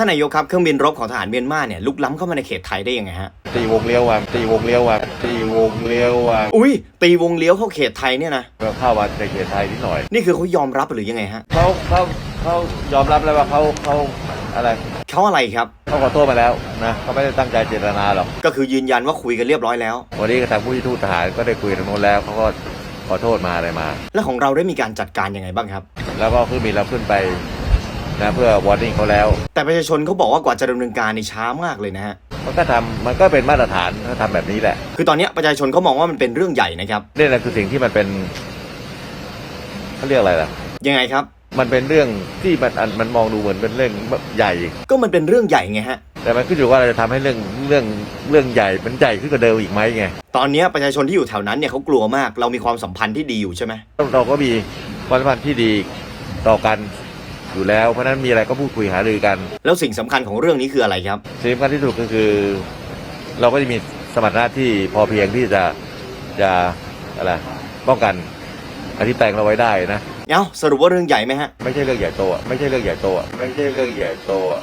ท่านนายกครับเครื่องบินรบของทหารเมียนมาเนี่ยลุกล้ำเข้ามาในเขตไทยได้ยังไงฮะตีวงเลี้ยวว่ะตีวงเลี้ยวว่ะตีวงเลี้ยวว่ะอุ้ยตีวงเลี้ยวเข้าเขตไทยเนี่ยนะก็เข้ามาในเขตไทยนิดหน่อย นี่คือเขายอมรับหรือยังไงฮะเขาเขาเขายอมรับแล้วว่าเขาเขาอะไรเขาอะไรครับเขาขอโทษมาแล้วนะเขาไม่ได้ตั้งใจเจตนาหรอกก็คือยืนยันว่าคุยกันเรียบร้อยแล้ว วันนี้ทางผู้ที่ทูตทหารก็ได้คุยกับทางโน้นแล้วเขาก็ขอโทษมาอะไรมา แล้วของเราได้มีการจัดการยังไงบ้างครับ แล้วก็เครื่องบินเราขึ้นไป นะเพื่อวอร์นิ่งเขาแล้ว แต่ประชาชนเขาบอกว่ากว่าจะดำเนินการในช้ามากเลยนะฮะมันก็ทำมันก็เป็นมาตรฐานเขาทำแบบนี้แหละ คือตอนเนี้ยประชาชนเขามองว่ามันเป็นเรื่องใหญ่นะครับนี่แหละคือสิ่งที่มันเป็นเขาเรียกอะไรล่ะ ยังไงครับ มันเป็นเรื่องที่มันอันมันมองดูเหมือนเป็นเรื่องใหญ่ ก็มันเป็นเรื่องใหญ่ไงฮะ แต่มันขึ้นอยู่ว่าเราจะทำให้เรื่องเรื่องเรื่องใหญ่มันใหญ่ขึ้นกว่าเดิมอีกไหมไงตอนเนี้ยประชาชนที่อยู่แถวนั้นเนี่ยเขากลัวมาก เรามีความสัมพันธ์ที่ดีอยู่ใช่ไหมเราก็มีความสัมพันธ์ที่ดีต่อกัน อยู่แล้วเพราะฉะนั้นมีอะไรก็พูดคุยหารือกัน แล้วสิ่งสำคัญของเรื่องนี้คืออะไรครับ สิ่งสำคัญที่สุดก็คือ เราก็จะมีสมรรถนะที่พอเพียงที่จะจะอะไรป้องกันอธิปไตยของเราไว้ได้นะ เอ้าสรุปว่าเรื่องใหญ่ไหมฮะ ไม่ใช่เรื่องใหญ่โตอะไม่ใช่เรื่องใหญ่โตอะไม่ใช่เรื่องใหญ่โตอะ